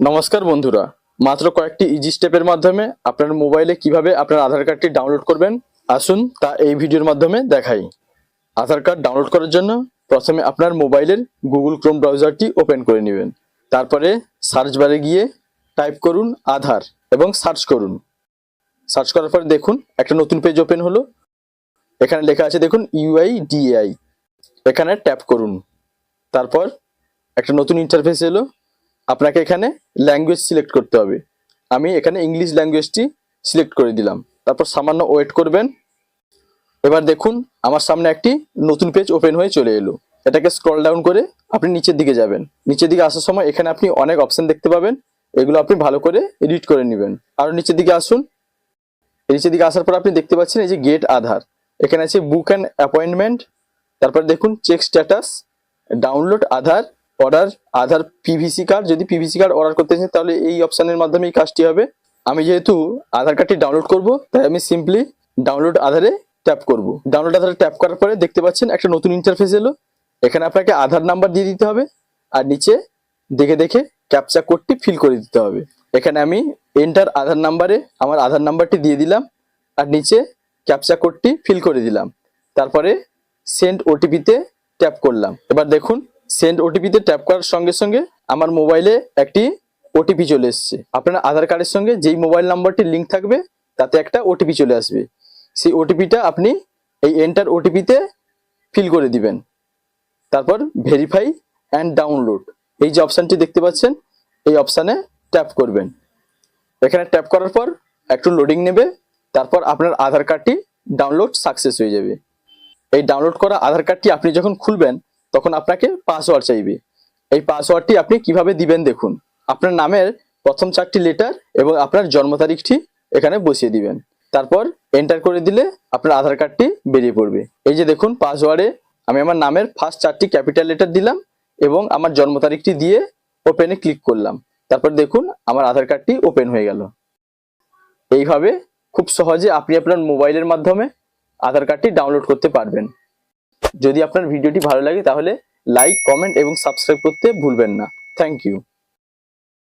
নমস্কার বন্ধুরা। মাত্র কয়েকটি ইজি স্টেপের মাধ্যমে আপনার মোবাইলে কীভাবে আপনার আধার কার্ডটি ডাউনলোড করবেন, আসুন তা এই ভিডিওর মাধ্যমে দেখাই। আধার কার্ড ডাউনলোড করার জন্য প্রথমে আপনার মোবাইলের গুগল ক্রোম ব্রাউজারটি ওপেন করে নেবেন। তারপরে সার্চ বারে গিয়ে টাইপ করুন আধার এবং সার্চ করুন। সার্চ করার পরে দেখুন একটা নতুন পেজ ওপেন হলো। এখানে লেখা আছে দেখুন ইউআই ডিএআই এখানে ট্যাপ করুন। তারপর একটা নতুন ইন্টারফেস এলো। আপনাকে এখানে ল্যাঙ্গুয়েজ সিলেক্ট করতে হবে। আমি এখানে ইংলিশ ল্যাঙ্গুয়েজটি সিলেক্ট করে দিলাম। তারপর সামান্য ওয়েট করবেন। এবার দেখুন, আমার সামনে একটি নতুন পেজ ওপেন হয়ে চলে এলো। এটাকে স্ক্রল ডাউন করে আপনি নিচের দিকে যাবেন। নিচের দিকে আসার সময় এখানে আপনি অনেক অপশন দেখতে পাবেন। এগুলো আপনি ভালো করে এডিট করে নেবেন। আরও নিচের দিকে আসুন। নিচের দিকে আসার পর আপনি দেখতে পাচ্ছেন এই যে গেট আধার। এখানে আছে বুক অ্যান্ড অ্যাপয়েন্টমেন্ট তারপর দেখুন check status download Aadhaar. Order Aadhaar PVC card যদি পিভিসি কার্ড অর্ডার করতে চান তাহলে এই অপশানের মাধ্যমে এই কাজটি হবে। আমি যেহেতু আধার কার্ডটি ডাউনলোড করব, তাই আমি সিম্পলি ডাউনলোড আধারে ট্যাপ করব। ডাউনলোড আধারে ট্যাপ করার পরে দেখতে পাচ্ছেন একটা নতুন ইন্টারফেস এলো। এখানে আপনাকে আধার নাম্বার দিয়ে দিতে হবে, আর নিচে দেখে দেখে ক্যাপচা কোডটি ফিল করে দিতে হবে। এখানে আমি এন্টার আধার নাম্বারে আমার আধার নাম্বারটি দিয়ে দিলাম, আর নিচে ক্যাপচা কোডটি ফিল করে দিলাম। তারপরে সেন্ড ওটিপিতে ট্যাপ করলাম। এবার দেখুন সেন্ড ওটিপিতে ট্যাপ করার সঙ্গে সঙ্গে আমার মোবাইলে একটি ওটিপি চলে এসছে। আপনার আধার কার্ডের সঙ্গে যেই মোবাইল নাম্বারটি লিঙ্ক থাকবে, তাতে একটা ওটিপি চলে আসবে। সেই ওটিপিটা আপনি এই এন্টার ওটিপিতে ফিল করে দিবেন। তারপর ভেরিফাই অ্যান্ড ডাউনলোড এই যে অপশানটি দেখতে পাচ্ছেন, এই অপশানে ট্যাপ করবেন। এখানে ট্যাপ করার পর একটু লোডিং নেবে, তারপর আপনার আধার কার্ডটি ডাউনলোড সাকসেস হয়ে যাবে। এই ডাউনলোড করা আধার কার্ডটি আপনি যখন খুলবেন তখন আপনাকে পাসওয়ার্ড চাইবে। এই পাসওয়ার্ডটি আপনি কীভাবে দিবেন দেখুন। আপনার নামের প্রথম চারটি লেটার এবং আপনার জন্ম তারিখটি এখানে বসিয়ে দিবেন। তারপর এন্টার করে দিলে আপনার আধার কার্ডটি বেরিয়ে পড়বে। এই যে দেখুন পাসওয়ার্ডে আমি আমার নামের ফার্স্ট চারটি ক্যাপিটাল লেটার দিলাম এবং আমার জন্ম তারিখটি দিয়ে ওপেনে ক্লিক করলাম। তারপর দেখুন, আমার আধার কার্ডটি ওপেন হয়ে গেল। এইভাবে খুব সহজে আপনি আপনার মোবাইলের মাধ্যমে আধার কার্ডটি ডাউনলোড করতে পারবেন। যদি আপনার ভিডিওটি ভালো লাগে তাহলে লাইক কমেন্ট এবং সাবস্ক্রাইব করতে ভুলবেন না। Thank you